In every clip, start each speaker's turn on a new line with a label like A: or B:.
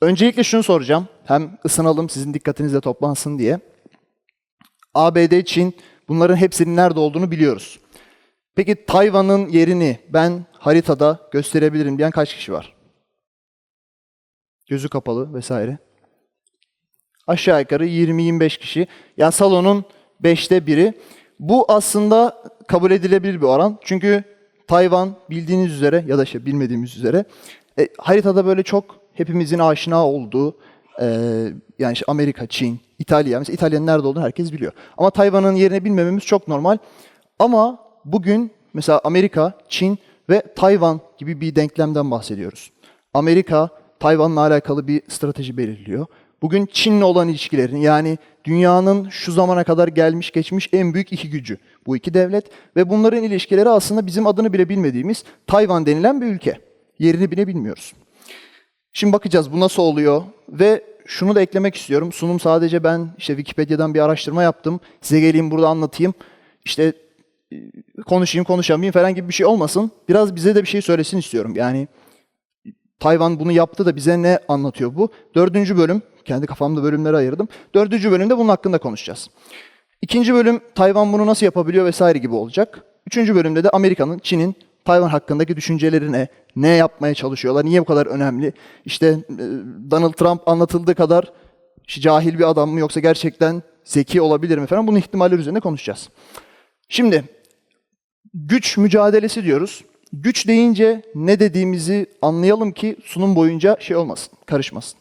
A: Öncelikle şunu soracağım. Hem ısınalım, sizin dikkatiniz de toplansın diye. ABD, Çin bunların hepsinin nerede olduğunu biliyoruz. Peki Tayvan'ın yerini ben haritada gösterebilirim diyen kaç kişi var? Gözü kapalı vesaire. Aşağı yukarı 20-25 kişi. Yani salonun 5'te biri. Bu aslında kabul edilebilir bir oran. Çünkü Tayvan bildiğiniz üzere ya da işte bilmediğimiz üzere e, haritada böyle çok hepimizin aşina olduğu e, yani işte Amerika, Çin, İtalya. Mesela İtalya'nın nerede olduğunu herkes biliyor. Ama Tayvan'ın yerini bilmememiz çok normal. Ama bugün mesela Amerika, Çin ve Tayvan gibi bir denklemden bahsediyoruz. Amerika, Tayvan'la alakalı bir strateji belirliyor. Bugün Çin'le olan ilişkilerin yani dünyanın şu zamana kadar gelmiş geçmiş en büyük iki gücü bu iki devlet ve bunların ilişkileri aslında bizim adını bile bilmediğimiz Tayvan denilen bir ülke. Yerini bile bilmiyoruz. Şimdi bakacağız bu nasıl oluyor ve şunu da eklemek istiyorum. Sunum sadece ben işte Wikipedia'dan bir araştırma yaptım. Size geleyim burada anlatayım. İşte e, konuşayım konuşamayayım falan gibi bir şey olmasın. Biraz bize de bir şey söylesin istiyorum. Yani Tayvan bunu yaptı da bize ne anlatıyor bu? Dördüncü bölüm, kendi kafamda bölümlere ayırdım. Dördüncü bölümde bunun hakkında konuşacağız. İkinci bölüm Tayvan bunu nasıl yapabiliyor vesaire gibi olacak. Üçüncü bölümde de Amerika'nın, Çin'in Tayvan hakkındaki düşünceleri ne? Yapmaya çalışıyorlar? Niye bu kadar önemli? İşte e, Donald Trump anlatıldığı kadar cahil bir adam mı yoksa gerçekten zeki olabilir mi falan bunun ihtimalleri üzerinde konuşacağız. Şimdi güç mücadelesi diyoruz. Güç deyince ne dediğimizi anlayalım ki sunum boyunca şey olmasın, karışmasın.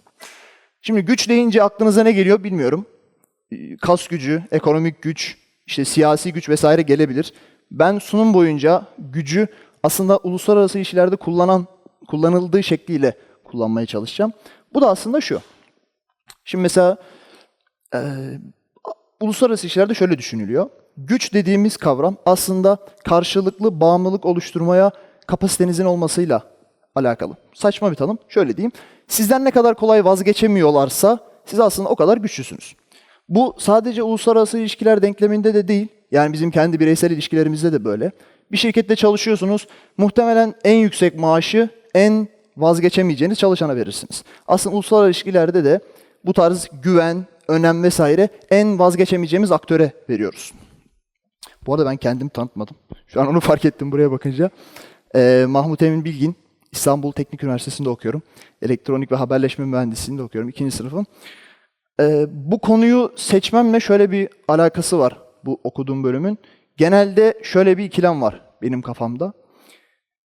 A: Şimdi güç deyince aklınıza ne geliyor bilmiyorum. Kas gücü, ekonomik güç, işte siyasi güç vesaire gelebilir. Ben sunum boyunca gücü aslında uluslararası ilişkilerde kullanan kullanıldığı şekliyle kullanmaya çalışacağım. Bu da aslında şu. Şimdi mesela e, uluslararası ilişkilerde şöyle düşünülüyor. Güç dediğimiz kavram aslında karşılıklı bağımlılık oluşturmaya kapasitenizin olmasıyla alakalı. Saçma bir tanım. Şöyle diyeyim. Sizden ne kadar kolay vazgeçemiyorlarsa siz aslında o kadar güçlüsünüz. Bu sadece uluslararası ilişkiler denkleminde de değil. Yani bizim kendi bireysel ilişkilerimizde de böyle. Bir şirkette çalışıyorsunuz. Muhtemelen en yüksek maaşı en vazgeçemeyeceğiniz çalışana verirsiniz. Aslında uluslararası ilişkilerde de bu tarz güven, önem vesaire en vazgeçemeyeceğimiz aktöre veriyoruz. Bu arada ben kendimi tanıtmadım. Şu an onu fark ettim buraya bakınca. Ee, Mahmut Emin Bilgin, İstanbul Teknik Üniversitesi'nde okuyorum. Elektronik ve haberleşme mühendisliğinde okuyorum. ikinci sınıfım. Ee, bu konuyu seçmemle şöyle bir alakası var bu okuduğum bölümün. Genelde şöyle bir ikilem var benim kafamda.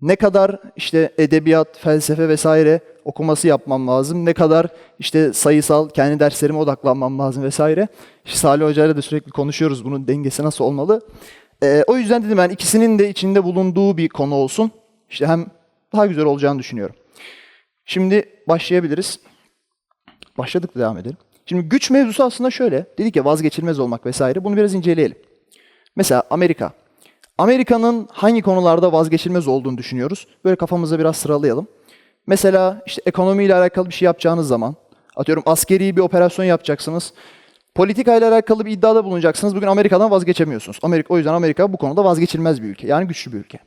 A: Ne kadar işte edebiyat, felsefe vesaire okuması yapmam lazım. Ne kadar işte sayısal kendi derslerime odaklanmam lazım vesaire. İşte Salih Hoca ile de sürekli konuşuyoruz bunun dengesi nasıl olmalı. Ee, o yüzden dedim ben ikisinin de içinde bulunduğu bir konu olsun. İşte hem daha güzel olacağını düşünüyorum. Şimdi başlayabiliriz. Başladık da devam edelim. Şimdi güç mevzusu aslında şöyle. Dedik ya vazgeçilmez olmak vesaire. Bunu biraz inceleyelim. Mesela Amerika. Amerika'nın hangi konularda vazgeçilmez olduğunu düşünüyoruz. Böyle kafamıza biraz sıralayalım. Mesela işte ekonomiyle alakalı bir şey yapacağınız zaman, atıyorum askeri bir operasyon yapacaksınız. Politika ile alakalı bir iddiada bulunacaksınız. Bugün Amerika'dan vazgeçemiyorsunuz. Amerika, o yüzden Amerika bu konuda vazgeçilmez bir ülke. Yani güçlü bir ülke.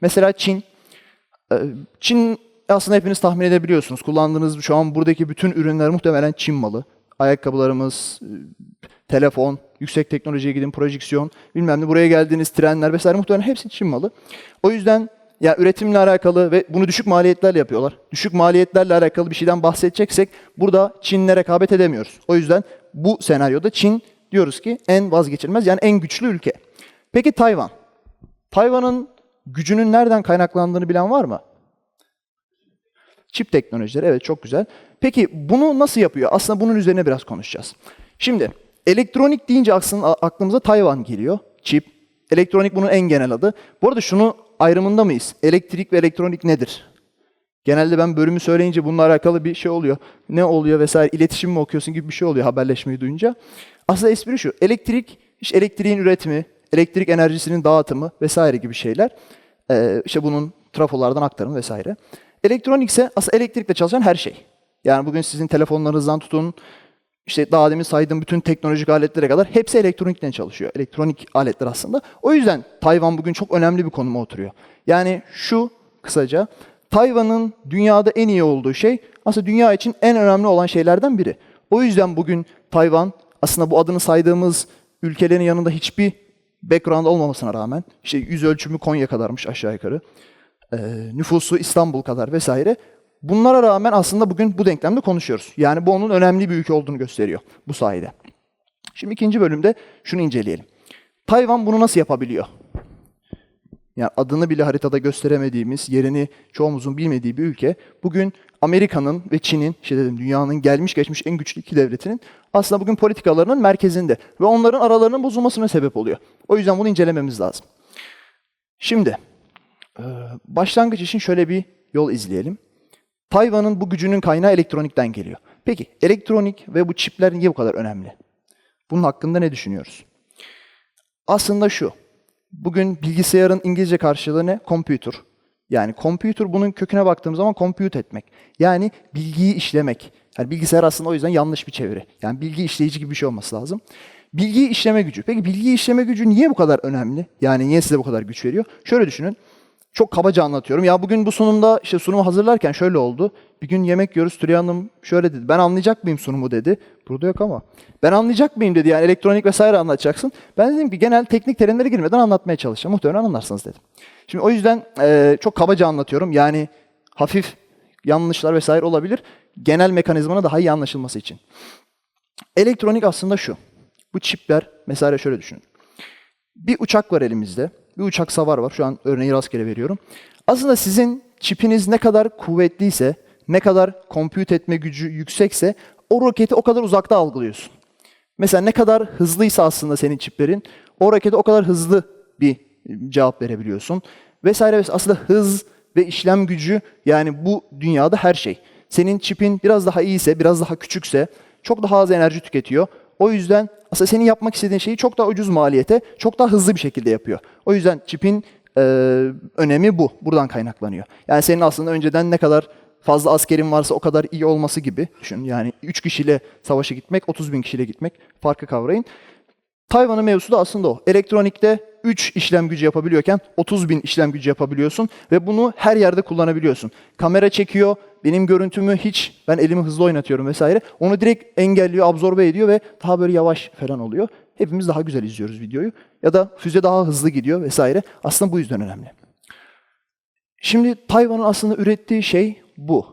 A: Mesela Çin. Ee, Çin aslında hepiniz tahmin edebiliyorsunuz. Kullandığınız şu an buradaki bütün ürünler muhtemelen Çin malı. Ayakkabılarımız, telefon, yüksek teknolojiye gidin, projeksiyon, bilmem ne buraya geldiğiniz trenler vesaire muhtemelen hepsi Çin malı. O yüzden ya üretimle alakalı ve bunu düşük maliyetlerle yapıyorlar. Düşük maliyetlerle alakalı bir şeyden bahsedeceksek burada Çin'le rekabet edemiyoruz. O yüzden bu senaryoda Çin diyoruz ki en vazgeçilmez yani en güçlü ülke. Peki Tayvan. Tayvan'ın gücünün nereden kaynaklandığını bilen var mı? Çip teknolojileri evet çok güzel. Peki bunu nasıl yapıyor? Aslında bunun üzerine biraz konuşacağız. Şimdi elektronik deyince aslında aklımıza Tayvan geliyor. Çip. Elektronik bunun en genel adı. Bu arada şunu ayrımında mıyız? Elektrik ve elektronik nedir? Genelde ben bölümü söyleyince bununla alakalı bir şey oluyor. Ne oluyor vesaire, iletişim mi okuyorsun gibi bir şey oluyor haberleşmeyi duyunca. Aslında espri şu, elektrik, işte elektriğin üretimi, elektrik enerjisinin dağıtımı vesaire gibi şeyler. Ee, işte bunun trafolardan aktarımı vesaire. Elektronik ise aslında elektrikle çalışan her şey. Yani bugün sizin telefonlarınızdan tutun, işte daha demin saydığım bütün teknolojik aletlere kadar hepsi elektronikle çalışıyor. Elektronik aletler aslında. O yüzden Tayvan bugün çok önemli bir konuma oturuyor. Yani şu kısaca, Tayvan'ın dünyada en iyi olduğu şey aslında dünya için en önemli olan şeylerden biri. O yüzden bugün Tayvan aslında bu adını saydığımız ülkelerin yanında hiçbir background olmamasına rağmen işte yüz ölçümü Konya kadarmış aşağı yukarı. Ee, nüfusu İstanbul kadar vesaire. Bunlara rağmen aslında bugün bu denklemde konuşuyoruz. Yani bu onun önemli bir ülke olduğunu gösteriyor bu sayede. Şimdi ikinci bölümde şunu inceleyelim. Tayvan bunu nasıl yapabiliyor? Yani adını bile haritada gösteremediğimiz, yerini çoğumuzun bilmediği bir ülke bugün Amerika'nın ve Çin'in, işte dedim dünyanın gelmiş geçmiş en güçlü iki devletinin aslında bugün politikalarının merkezinde ve onların aralarının bozulmasına sebep oluyor. O yüzden bunu incelememiz lazım. Şimdi e, başlangıç için şöyle bir yol izleyelim. Tayvan'ın bu gücünün kaynağı elektronikten geliyor. Peki elektronik ve bu çipler niye bu kadar önemli? Bunun hakkında ne düşünüyoruz? Aslında şu. Bugün bilgisayarın İngilizce karşılığı ne? Computer. Yani computer bunun köküne baktığımız zaman compute etmek. Yani bilgiyi işlemek. Yani bilgisayar aslında o yüzden yanlış bir çeviri. Yani bilgi işleyici gibi bir şey olması lazım. Bilgiyi işleme gücü. Peki bilgiyi işleme gücü niye bu kadar önemli? Yani niye size bu kadar güç veriyor? Şöyle düşünün. Çok kabaca anlatıyorum. Ya bugün bu sunumda işte sunumu hazırlarken şöyle oldu. Bir gün yemek yiyoruz. Tülay Hanım şöyle dedi. Ben anlayacak mıyım sunumu dedi. Burada yok ama. Ben anlayacak mıyım dedi. Yani elektronik vesaire anlatacaksın. Ben dedim ki genel teknik terimlere girmeden anlatmaya çalışacağım. Muhtemelen anlarsınız dedim. Şimdi o yüzden eee, çok kabaca anlatıyorum. Yani hafif yanlışlar vesaire olabilir. Genel mekanizmanın daha iyi anlaşılması için. Elektronik aslında şu. Bu çipler mesela şöyle düşünün. Bir uçak var elimizde. Bir uçak savar var. Şu an örneği rastgele veriyorum. Aslında sizin çipiniz ne kadar kuvvetliyse, ne kadar compute etme gücü yüksekse o roketi o kadar uzakta algılıyorsun. Mesela ne kadar hızlıysa aslında senin çiplerin, o rokete o kadar hızlı bir cevap verebiliyorsun. Vesaire vesaire. Aslında hız ve işlem gücü yani bu dünyada her şey. Senin çipin biraz daha iyiyse, biraz daha küçükse çok daha az enerji tüketiyor. O yüzden aslında senin yapmak istediğin şeyi çok daha ucuz maliyete, çok daha hızlı bir şekilde yapıyor. O yüzden çipin e, önemi bu. Buradan kaynaklanıyor. Yani senin aslında önceden ne kadar fazla askerin varsa o kadar iyi olması gibi düşün. Yani 3 kişiyle savaşa gitmek, 30 bin kişiyle gitmek farkı kavrayın. Tayvan'ın mevzusu da aslında o. Elektronikte 3 işlem gücü yapabiliyorken 30 bin işlem gücü yapabiliyorsun ve bunu her yerde kullanabiliyorsun. Kamera çekiyor, benim görüntümü hiç, ben elimi hızlı oynatıyorum vesaire. Onu direkt engelliyor, absorbe ediyor ve daha böyle yavaş falan oluyor. Hepimiz daha güzel izliyoruz videoyu. Ya da füze daha hızlı gidiyor vesaire. Aslında bu yüzden önemli. Şimdi Tayvan'ın aslında ürettiği şey bu.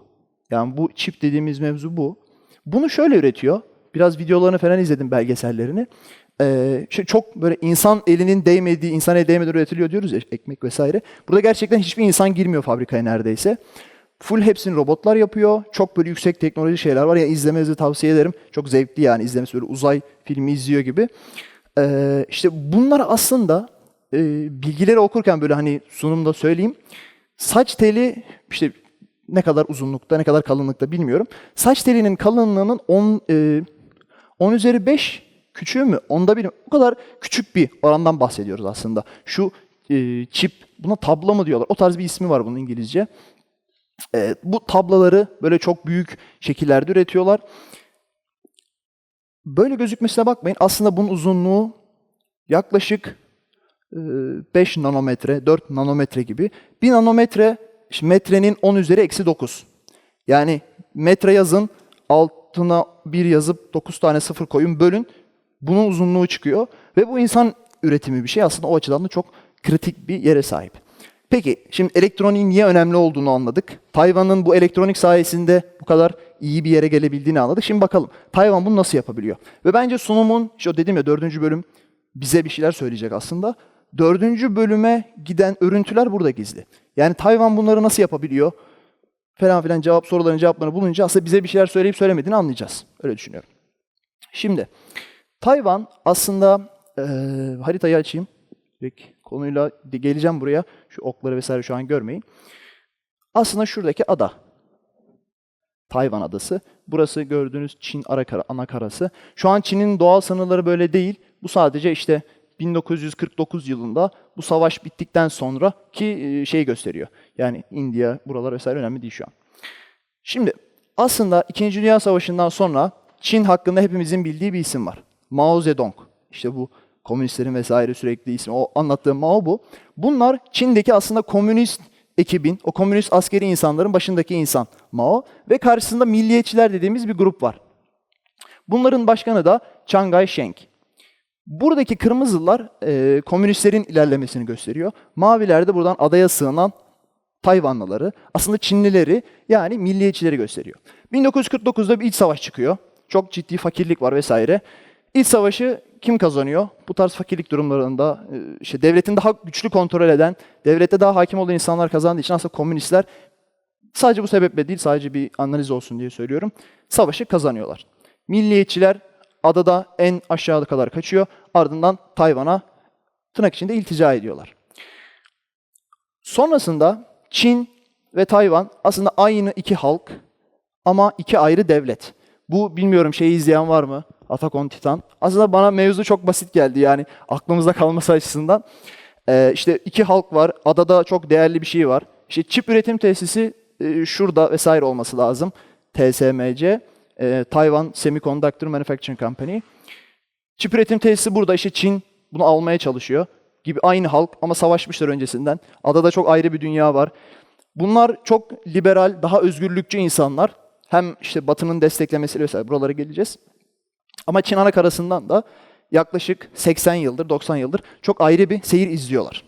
A: Yani bu çip dediğimiz mevzu bu. Bunu şöyle üretiyor. Biraz videolarını falan izledim belgesellerini. Ee, şey çok böyle insan elinin değmediği, insan eli değmeden üretiliyor diyoruz ya ekmek vesaire. Burada gerçekten hiçbir insan girmiyor fabrikaya neredeyse. Full hepsini robotlar yapıyor. Çok böyle yüksek teknoloji şeyler var. Ya yani izlemenizi tavsiye ederim. Çok zevkli yani izlemesi böyle uzay filmi izliyor gibi. Ee, işte bunlar aslında e, bilgileri okurken böyle hani sunumda söyleyeyim. Saç teli işte ne kadar uzunlukta ne kadar kalınlıkta bilmiyorum. Saç telinin kalınlığının 10 e, 10 üzeri 5 küçüğü mü? Onda bir o kadar küçük bir orandan bahsediyoruz aslında. Şu e, çip buna tabla mı diyorlar? O tarz bir ismi var bunun İngilizce. E, bu tablaları böyle çok büyük şekillerde üretiyorlar. Böyle gözükmesine bakmayın. Aslında bunun uzunluğu yaklaşık e, 5 nanometre, 4 nanometre gibi. 1 nanometre işte metrenin 10 üzeri eksi 9. Yani metre yazın altına 1 yazıp 9 tane sıfır koyun bölün. Bunun uzunluğu çıkıyor. Ve bu insan üretimi bir şey. Aslında o açıdan da çok kritik bir yere sahip. Peki şimdi elektroniğin niye önemli olduğunu anladık. Tayvan'ın bu elektronik sayesinde bu kadar iyi bir yere gelebildiğini anladık. Şimdi bakalım Tayvan bunu nasıl yapabiliyor? Ve bence sunumun, işte dedim ya dördüncü bölüm bize bir şeyler söyleyecek aslında. Dördüncü bölüme giden örüntüler burada gizli. Yani Tayvan bunları nasıl yapabiliyor? Falan filan cevap soruların cevaplarını bulunca aslında bize bir şeyler söyleyip söylemediğini anlayacağız. Öyle düşünüyorum. Şimdi Tayvan aslında e, haritayı açayım. Peki, konuyla geleceğim buraya. Şu okları vesaire şu an görmeyin. Aslında şuradaki ada. Tayvan adası. Burası gördüğünüz Çin ara kara, ana karası. Şu an Çin'in doğal sınırları böyle değil. Bu sadece işte 1949 yılında bu savaş bittikten sonra ki şey gösteriyor. Yani India, buralar vesaire önemli değil şu an. Şimdi aslında İkinci Dünya Savaşı'ndan sonra Çin hakkında hepimizin bildiği bir isim var. Mao Zedong. İşte bu komünistlerin vesaire sürekli ismi. O anlattığım Mao bu. Bunlar Çin'deki aslında komünist ekibin, o komünist askeri insanların başındaki insan Mao ve karşısında milliyetçiler dediğimiz bir grup var. Bunların başkanı da Chiang Kai-shek. Buradaki kırmızılar e, komünistlerin ilerlemesini gösteriyor. Maviler de buradan adaya sığınan Tayvanlıları, aslında Çinlileri yani milliyetçileri gösteriyor. 1949'da bir iç savaş çıkıyor. Çok ciddi fakirlik var vesaire. İç savaşı kim kazanıyor? Bu tarz fakirlik durumlarında e, işte devletin daha güçlü kontrol eden, devlette daha hakim olan insanlar kazandığı için aslında komünistler sadece bu sebeple değil, sadece bir analiz olsun diye söylüyorum. Savaşı kazanıyorlar. Milliyetçiler adada en aşağıda kadar kaçıyor. Ardından Tayvan'a tırnak içinde iltica ediyorlar. Sonrasında Çin ve Tayvan aslında aynı iki halk ama iki ayrı devlet. Bu bilmiyorum şeyi izleyen var mı? Attack on Titan. Aslında bana mevzu çok basit geldi yani aklımızda kalması açısından. Ee, işte iki halk var. Adada çok değerli bir şey var. İşte çip üretim tesisi e, şurada vesaire olması lazım. TSMC. e, Taiwan Semiconductor Manufacturing Company. Çip üretim tesisi burada. İşte Çin bunu almaya çalışıyor. Gibi aynı halk ama savaşmışlar öncesinden. Adada çok ayrı bir dünya var. Bunlar çok liberal, daha özgürlükçü insanlar. Hem işte Batı'nın desteklemesiyle vesaire buralara geleceğiz. Ama Çin ana karasından da yaklaşık 80 yıldır, 90 yıldır çok ayrı bir seyir izliyorlar.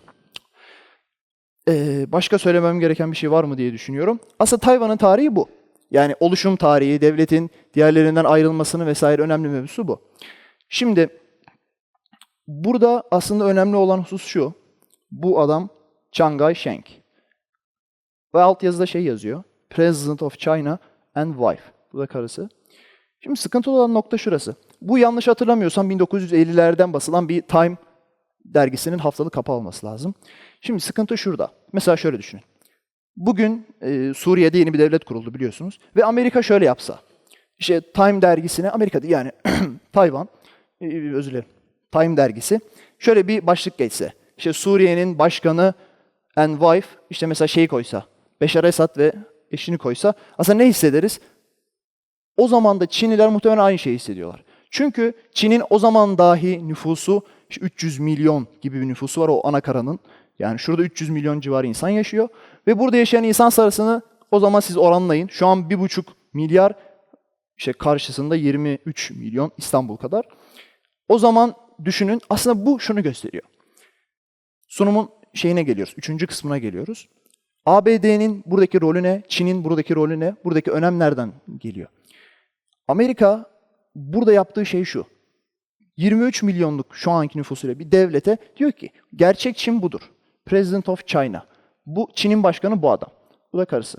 A: Ee, başka söylemem gereken bir şey var mı diye düşünüyorum. Aslında Tayvan'ın tarihi bu. Yani oluşum tarihi, devletin diğerlerinden ayrılmasını vesaire önemli mevzusu bu. Şimdi burada aslında önemli olan husus şu. Bu adam Chiang Kai-shek. Ve alt yazıda şey yazıyor. President of China and wife. Bu da karısı. Şimdi sıkıntılı olan nokta şurası. Bu yanlış hatırlamıyorsam 1950'lerden basılan bir Time dergisinin haftalık kapağı olması lazım. Şimdi sıkıntı şurada. Mesela şöyle düşünün. Bugün e, Suriye'de yeni bir devlet kuruldu biliyorsunuz. Ve Amerika şöyle yapsa. İşte Time dergisine, Amerika'da yani Tayvan, e, özür dilerim, Time dergisi şöyle bir başlık geçse. İşte Suriye'nin başkanı and wife, işte mesela şey koysa, Beşar Esad ve eşini koysa aslında ne hissederiz? O zaman da Çinliler muhtemelen aynı şeyi hissediyorlar. Çünkü Çin'in o zaman dahi nüfusu işte 300 milyon gibi bir nüfusu var o ana karanın. Yani şurada 300 milyon civarı insan yaşıyor. Ve burada yaşayan insan sayısını o zaman siz oranlayın. Şu an 1,5 milyar işte karşısında 23 milyon İstanbul kadar. O zaman düşünün aslında bu şunu gösteriyor. Sunumun şeyine geliyoruz. Üçüncü kısmına geliyoruz. ABD'nin buradaki rolü ne? Çin'in buradaki rolü ne? Buradaki önem nereden geliyor? Amerika burada yaptığı şey şu. 23 milyonluk şu anki nüfusuyla bir devlete diyor ki gerçek Çin budur. President of China. Bu Çin'in başkanı bu adam. Bu da karısı.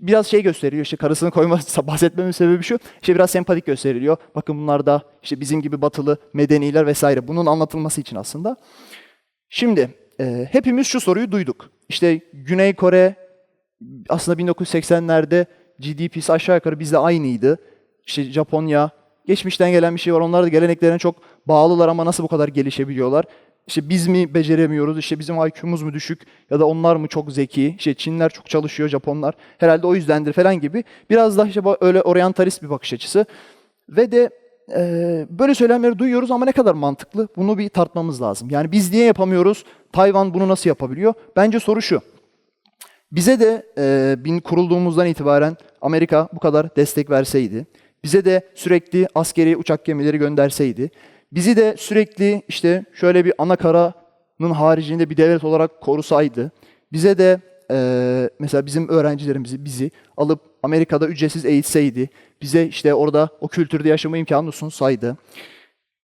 A: Biraz şey gösteriyor işte karısını koyması bahsetmemin sebebi şu. İşte biraz sempatik gösteriliyor. Bakın bunlar da işte bizim gibi batılı medeniler vesaire. Bunun anlatılması için aslında. Şimdi e, hepimiz şu soruyu duyduk. İşte Güney Kore aslında 1980'lerde GDP'si aşağı yukarı bizle aynıydı. İşte Japonya, geçmişten gelen bir şey var. Onlar da geleneklerine çok bağlılar ama nasıl bu kadar gelişebiliyorlar? İşte biz mi beceremiyoruz, işte bizim IQ'muz mu düşük ya da onlar mı çok zeki, işte Çinler çok çalışıyor, Japonlar herhalde o yüzdendir falan gibi. Biraz daha işte öyle oryantalist bir bakış açısı. Ve de e, böyle söylemleri duyuyoruz ama ne kadar mantıklı? Bunu bir tartmamız lazım. Yani biz niye yapamıyoruz? Tayvan bunu nasıl yapabiliyor? Bence soru şu. Bize de e, bin kurulduğumuzdan itibaren Amerika bu kadar destek verseydi, bize de sürekli askeri uçak gemileri gönderseydi, bizi de sürekli işte şöyle bir ana karanın haricinde bir devlet olarak korusaydı, bize de e, mesela bizim öğrencilerimizi, bizi alıp Amerika'da ücretsiz eğitseydi, bize işte orada o kültürde yaşama imkanı sunsaydı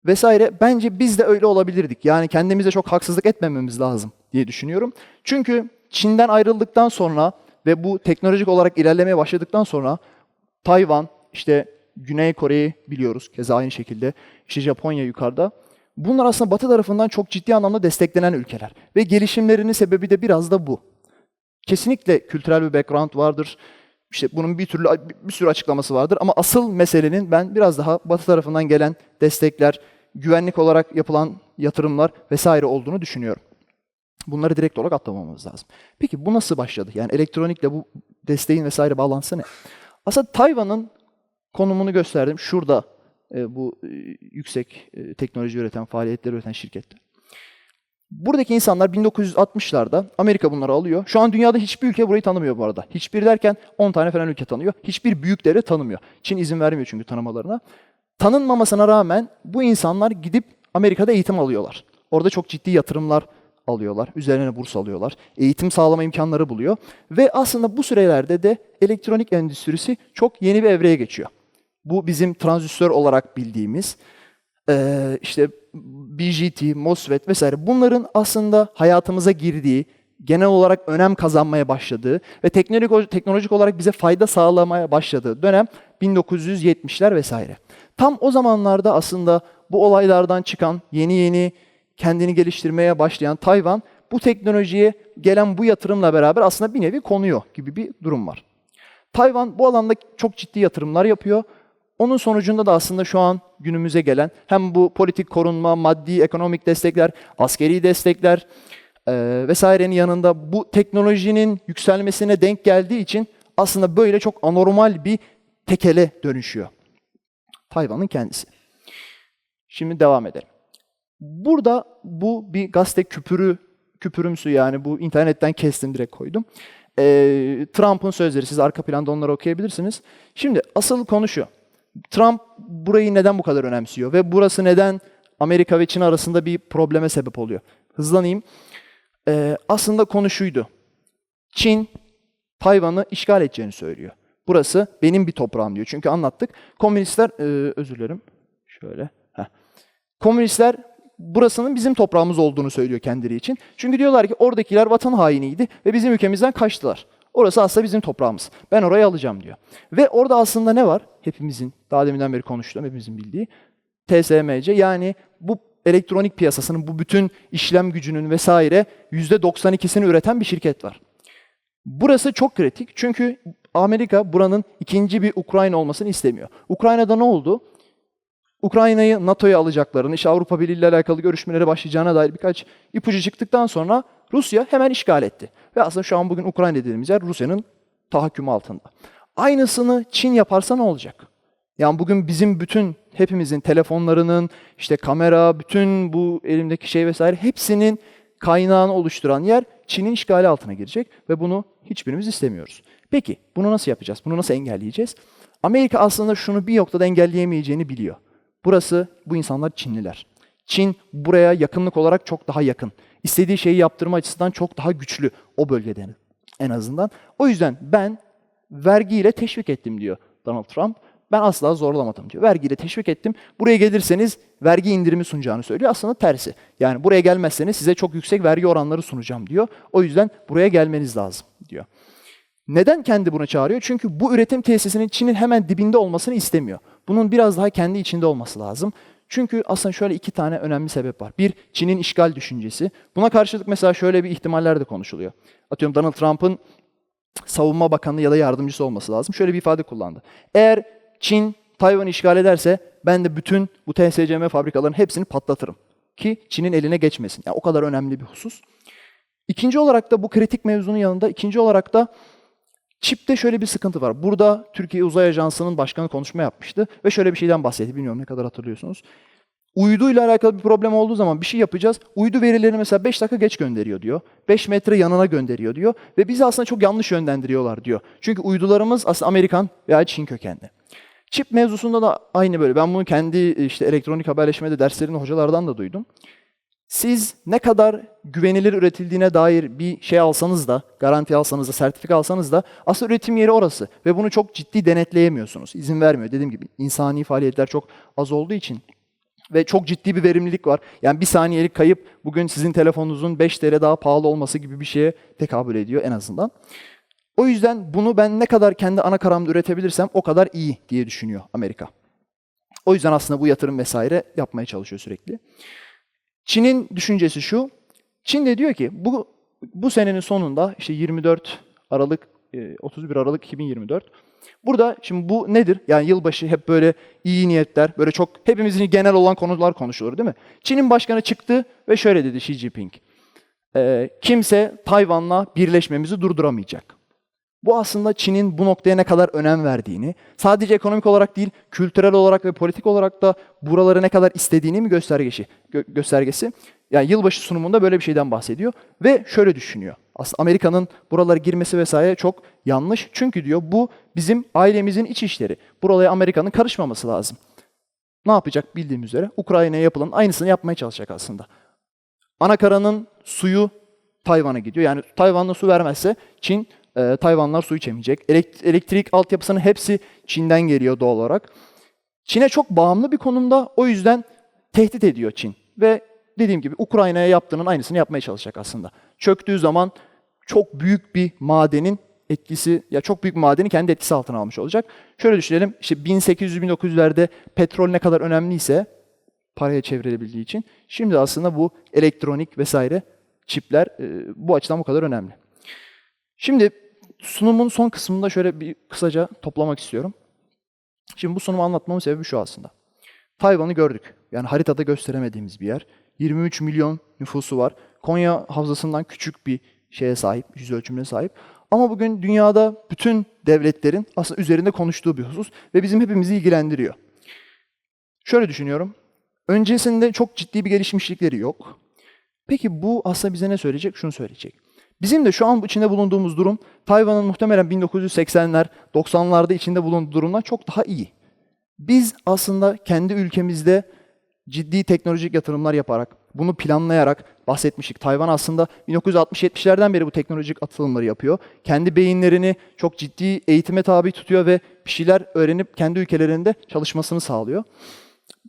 A: vesaire bence biz de öyle olabilirdik. Yani kendimize çok haksızlık etmememiz lazım diye düşünüyorum. Çünkü Çin'den ayrıldıktan sonra ve bu teknolojik olarak ilerlemeye başladıktan sonra Tayvan, işte Güney Kore'yi biliyoruz keza aynı şekilde, işte Japonya yukarıda. Bunlar aslında Batı tarafından çok ciddi anlamda desteklenen ülkeler. Ve gelişimlerinin sebebi de biraz da bu. Kesinlikle kültürel bir background vardır. İşte bunun bir türlü bir sürü açıklaması vardır ama asıl meselenin ben biraz daha Batı tarafından gelen destekler, güvenlik olarak yapılan yatırımlar vesaire olduğunu düşünüyorum. Bunları direkt olarak atlamamız lazım. Peki bu nasıl başladı? Yani elektronikle bu desteğin vesaire bağlantısı ne? Aslında Tayvan'ın konumunu gösterdim. Şurada e, bu e, yüksek e, teknoloji üreten, faaliyetleri üreten şirketler. Buradaki insanlar 1960'larda Amerika bunları alıyor. Şu an dünyada hiçbir ülke burayı tanımıyor bu arada. Hiçbir derken 10 tane falan ülke tanıyor. Hiçbir büyük devlet tanımıyor. Çin izin vermiyor çünkü tanımalarına. Tanınmamasına rağmen bu insanlar gidip Amerika'da eğitim alıyorlar. Orada çok ciddi yatırımlar alıyorlar. Üzerine burs alıyorlar. Eğitim sağlama imkanları buluyor. Ve aslında bu sürelerde de elektronik endüstrisi çok yeni bir evreye geçiyor. Bu bizim transistör olarak bildiğimiz işte BGT, MOSFET vesaire bunların aslında hayatımıza girdiği, genel olarak önem kazanmaya başladığı ve teknolojik, teknolojik olarak bize fayda sağlamaya başladığı dönem 1970'ler vesaire. Tam o zamanlarda aslında bu olaylardan çıkan yeni yeni kendini geliştirmeye başlayan Tayvan bu teknolojiye gelen bu yatırımla beraber aslında bir nevi konuyor gibi bir durum var. Tayvan bu alanda çok ciddi yatırımlar yapıyor. Onun sonucunda da aslında şu an günümüze gelen hem bu politik korunma, maddi, ekonomik destekler, askeri destekler eee, vesairenin yanında bu teknolojinin yükselmesine denk geldiği için aslında böyle çok anormal bir tekele dönüşüyor. Tayvan'ın kendisi. Şimdi devam edelim. Burada bu bir gazete küpürü, küpürümsü yani bu internetten kestim direkt koydum. Ee, Trump'ın sözleri, siz arka planda onları okuyabilirsiniz. Şimdi asıl konu şu. Trump burayı neden bu kadar önemsiyor ve burası neden Amerika ve Çin arasında bir probleme sebep oluyor? Hızlanayım. Ee, aslında konu şuydu. Çin Tayvan'ı işgal edeceğini söylüyor. Burası benim bir toprağım diyor. Çünkü anlattık. Komünistler, e, özür dilerim. Şöyle. Heh. Komünistler burasının bizim toprağımız olduğunu söylüyor kendileri için. Çünkü diyorlar ki oradakiler vatan hainiydi ve bizim ülkemizden kaçtılar. Orası aslında bizim toprağımız. Ben orayı alacağım diyor. Ve orada aslında ne var? Hepimizin, daha deminden beri konuştuğum, hepimizin bildiği TSMC yani bu elektronik piyasasının bu bütün işlem gücünün vesaire %92'sini üreten bir şirket var. Burası çok kritik çünkü Amerika buranın ikinci bir Ukrayna olmasını istemiyor. Ukrayna'da ne oldu? Ukrayna'yı NATO'ya alacaklarını, işte Avrupa Birliği ile alakalı görüşmelere başlayacağına dair birkaç ipucu çıktıktan sonra Rusya hemen işgal etti. Ve aslında şu an bugün Ukrayna dediğimiz yer Rusya'nın tahakkümü altında. Aynısını Çin yaparsa ne olacak? Yani bugün bizim bütün hepimizin telefonlarının, işte kamera, bütün bu elimdeki şey vesaire hepsinin kaynağını oluşturan yer Çin'in işgali altına girecek ve bunu hiçbirimiz istemiyoruz. Peki bunu nasıl yapacağız? Bunu nasıl engelleyeceğiz? Amerika aslında şunu bir noktada engelleyemeyeceğini biliyor. Burası bu insanlar Çinliler. Çin buraya yakınlık olarak çok daha yakın. İstediği şeyi yaptırma açısından çok daha güçlü o bölgede en azından. O yüzden ben vergiyle teşvik ettim diyor Donald Trump. Ben asla zorlamadım diyor. Vergiyle teşvik ettim. Buraya gelirseniz vergi indirimi sunacağını söylüyor. Aslında tersi. Yani buraya gelmezseniz size çok yüksek vergi oranları sunacağım diyor. O yüzden buraya gelmeniz lazım diyor. Neden kendi bunu çağırıyor? Çünkü bu üretim tesisinin Çin'in hemen dibinde olmasını istemiyor. Bunun biraz daha kendi içinde olması lazım. Çünkü aslında şöyle iki tane önemli sebep var. Bir, Çin'in işgal düşüncesi. Buna karşılık mesela şöyle bir ihtimaller de konuşuluyor. Atıyorum Donald Trump'ın savunma bakanı ya da yardımcısı olması lazım. Şöyle bir ifade kullandı. Eğer Çin Tayvan'ı işgal ederse ben de bütün bu TSCM fabrikaların hepsini patlatırım. Ki Çin'in eline geçmesin. Yani o kadar önemli bir husus. İkinci olarak da bu kritik mevzunun yanında ikinci olarak da Çip'te şöyle bir sıkıntı var. Burada Türkiye Uzay Ajansı'nın başkanı konuşma yapmıştı ve şöyle bir şeyden bahsetti. Bilmiyorum ne kadar hatırlıyorsunuz. Uydu ile alakalı bir problem olduğu zaman bir şey yapacağız. Uydu verilerini mesela 5 dakika geç gönderiyor diyor. 5 metre yanına gönderiyor diyor. Ve bizi aslında çok yanlış yönlendiriyorlar diyor. Çünkü uydularımız aslında Amerikan veya Çin kökenli. Çip mevzusunda da aynı böyle. Ben bunu kendi işte elektronik haberleşmede derslerinde hocalardan da duydum. Siz ne kadar güvenilir üretildiğine dair bir şey alsanız da, garanti alsanız da, sertifika alsanız da aslında üretim yeri orası. Ve bunu çok ciddi denetleyemiyorsunuz. İzin vermiyor. Dediğim gibi insani faaliyetler çok az olduğu için ve çok ciddi bir verimlilik var. Yani bir saniyelik kayıp bugün sizin telefonunuzun 5 TL daha pahalı olması gibi bir şeye tekabül ediyor en azından. O yüzden bunu ben ne kadar kendi ana karamda üretebilirsem o kadar iyi diye düşünüyor Amerika. O yüzden aslında bu yatırım vesaire yapmaya çalışıyor sürekli. Çin'in düşüncesi şu. Çin de diyor ki bu bu senenin sonunda işte 24 Aralık e, 31 Aralık 2024 Burada şimdi bu nedir? Yani yılbaşı hep böyle iyi niyetler, böyle çok hepimizin genel olan konular konuşulur değil mi? Çin'in başkanı çıktı ve şöyle dedi Xi Jinping. E, kimse Tayvan'la birleşmemizi durduramayacak. Bu aslında Çin'in bu noktaya ne kadar önem verdiğini, sadece ekonomik olarak değil, kültürel olarak ve politik olarak da buraları ne kadar istediğini mi göstergesi? Gö- göstergesi. Yani yılbaşı sunumunda böyle bir şeyden bahsediyor ve şöyle düşünüyor. Aslında Amerika'nın buralara girmesi vesaire çok yanlış. Çünkü diyor bu bizim ailemizin iç işleri. Buralara Amerika'nın karışmaması lazım. Ne yapacak bildiğim üzere? Ukrayna'ya yapılan aynısını yapmaya çalışacak aslında. Anakaranın suyu Tayvan'a gidiyor. Yani Tayvan'da su vermezse Çin, e, Tayvanlar su içemeyecek. Elekt- elektrik altyapısının hepsi Çin'den geliyor doğal olarak. Çin'e çok bağımlı bir konumda. O yüzden tehdit ediyor Çin. Ve dediğim gibi Ukrayna'ya yaptığının aynısını yapmaya çalışacak aslında. Çöktüğü zaman çok büyük bir madenin etkisi, ya çok büyük bir madeni kendi etkisi altına almış olacak. Şöyle düşünelim, işte 1800-1900'lerde petrol ne kadar önemliyse, paraya çevrilebildiği için, şimdi aslında bu elektronik vesaire çipler e, bu açıdan bu kadar önemli. Şimdi sunumun son kısmında şöyle bir kısaca toplamak istiyorum. Şimdi bu sunumu anlatmamın sebebi şu aslında. Tayvan'ı gördük. Yani haritada gösteremediğimiz bir yer. 23 milyon nüfusu var. Konya havzasından küçük bir şeye sahip, yüz ölçümüne sahip. Ama bugün dünyada bütün devletlerin aslında üzerinde konuştuğu bir husus ve bizim hepimizi ilgilendiriyor. Şöyle düşünüyorum. Öncesinde çok ciddi bir gelişmişlikleri yok. Peki bu aslında bize ne söyleyecek? Şunu söyleyecek. Bizim de şu an içinde bulunduğumuz durum Tayvan'ın muhtemelen 1980'ler, 90'larda içinde bulunduğu durumdan çok daha iyi. Biz aslında kendi ülkemizde ciddi teknolojik yatırımlar yaparak, bunu planlayarak bahsetmiştik. Tayvan aslında 1960-70'lerden beri bu teknolojik atılımları yapıyor. Kendi beyinlerini çok ciddi eğitime tabi tutuyor ve bir şeyler öğrenip kendi ülkelerinde çalışmasını sağlıyor.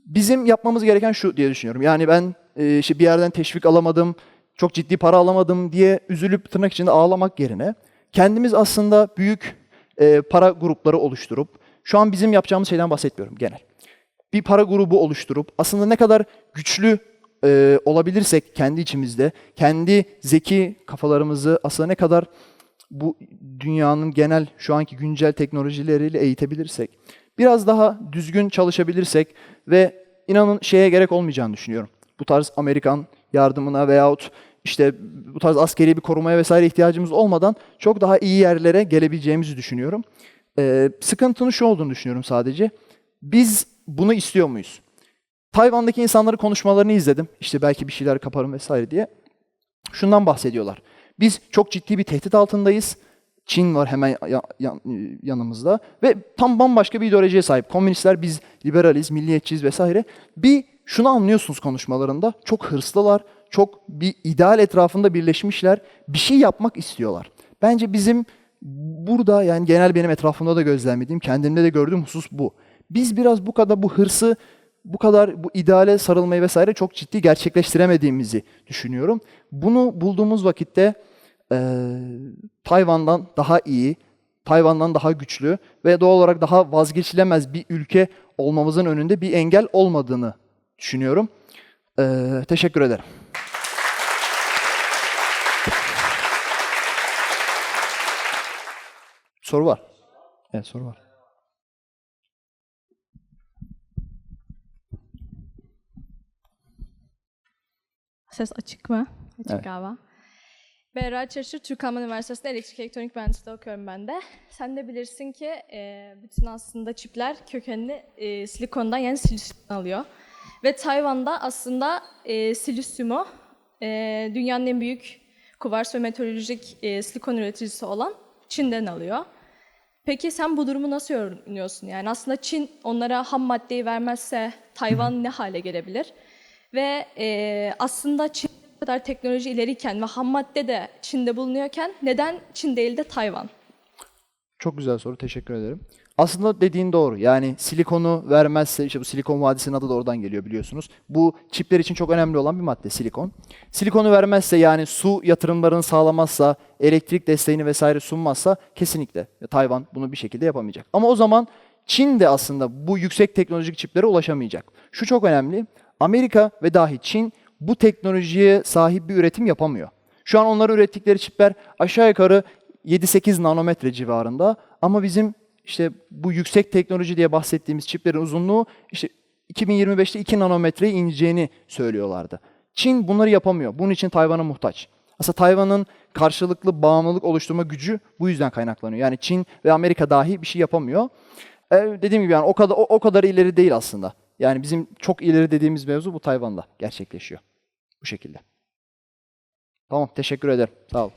A: Bizim yapmamız gereken şu diye düşünüyorum. Yani ben e, işte bir yerden teşvik alamadım, çok ciddi para alamadım diye üzülüp tırnak içinde ağlamak yerine kendimiz aslında büyük e, para grupları oluşturup şu an bizim yapacağımız şeyden bahsetmiyorum genel. Bir para grubu oluşturup aslında ne kadar güçlü e, olabilirsek kendi içimizde, kendi zeki kafalarımızı aslında ne kadar bu dünyanın genel şu anki güncel teknolojileriyle eğitebilirsek, biraz daha düzgün çalışabilirsek ve inanın şeye gerek olmayacağını düşünüyorum. Bu tarz Amerikan yardımına veyahut işte bu tarz askeri bir korumaya vesaire ihtiyacımız olmadan çok daha iyi yerlere gelebileceğimizi düşünüyorum. Ee, sıkıntının şu olduğunu düşünüyorum sadece. Biz bunu istiyor muyuz? Tayvan'daki insanların konuşmalarını izledim. İşte belki bir şeyler kaparım vesaire diye. Şundan bahsediyorlar. Biz çok ciddi bir tehdit altındayız. Çin var hemen ya- ya- yanımızda ve tam bambaşka bir ideolojiye sahip. Komünistler biz liberaliz, milliyetçiyiz vesaire. Bir şunu anlıyorsunuz konuşmalarında. Çok hırslılar, çok bir ideal etrafında birleşmişler. Bir şey yapmak istiyorlar. Bence bizim burada yani genel benim etrafımda da gözlemlediğim, kendimde de gördüğüm husus bu. Biz biraz bu kadar bu hırsı, bu kadar bu ideale sarılmayı vesaire çok ciddi gerçekleştiremediğimizi düşünüyorum. Bunu bulduğumuz vakitte eee, Tayvan'dan daha iyi, Tayvan'dan daha güçlü ve doğal olarak daha vazgeçilemez bir ülke olmamızın önünde bir engel olmadığını düşünüyorum. Eee, teşekkür ederim. Soru var. Evet soru var.
B: Ses açık mı? Açık
A: Evet.
B: galiba. Berra Çarşı, Türk Alman Üniversitesi'nde elektrik elektronik mühendisliği okuyorum ben de. Sen de bilirsin ki e, bütün aslında çipler kökenini e, silikondan yani silisyumdan alıyor. Ve Tayvan'da aslında e, silisyumu e, dünyanın en büyük kuvars ve meteorolojik e, silikon üreticisi olan Çin'den alıyor. Peki sen bu durumu nasıl yorumluyorsun? Yani aslında Çin onlara ham maddeyi vermezse Tayvan ne hale gelebilir? Ve e, aslında Çin bu kadar teknoloji ileriyken ve ham madde de Çin'de bulunuyorken neden Çin değil de Tayvan?
A: Çok güzel soru. Teşekkür ederim. Aslında dediğin doğru. Yani silikonu vermezse, işte bu silikon vadisinin adı da oradan geliyor biliyorsunuz. Bu çipler için çok önemli olan bir madde silikon. Silikonu vermezse yani su yatırımlarını sağlamazsa, elektrik desteğini vesaire sunmazsa kesinlikle Tayvan bunu bir şekilde yapamayacak. Ama o zaman Çin de aslında bu yüksek teknolojik çiplere ulaşamayacak. Şu çok önemli. Amerika ve dahi Çin bu teknolojiye sahip bir üretim yapamıyor. Şu an onların ürettikleri çipler aşağı yukarı 7-8 nanometre civarında ama bizim işte bu yüksek teknoloji diye bahsettiğimiz çiplerin uzunluğu işte 2025'te 2 nanometreye ineceğini söylüyorlardı. Çin bunları yapamıyor. Bunun için Tayvan'a muhtaç. Aslında Tayvan'ın karşılıklı bağımlılık oluşturma gücü bu yüzden kaynaklanıyor. Yani Çin ve Amerika dahi bir şey yapamıyor. Ee, dediğim gibi yani o kadar o, o kadar ileri değil aslında. Yani bizim çok ileri dediğimiz mevzu bu Tayvan'da gerçekleşiyor. Bu şekilde. Tamam teşekkür ederim. Sağ ol.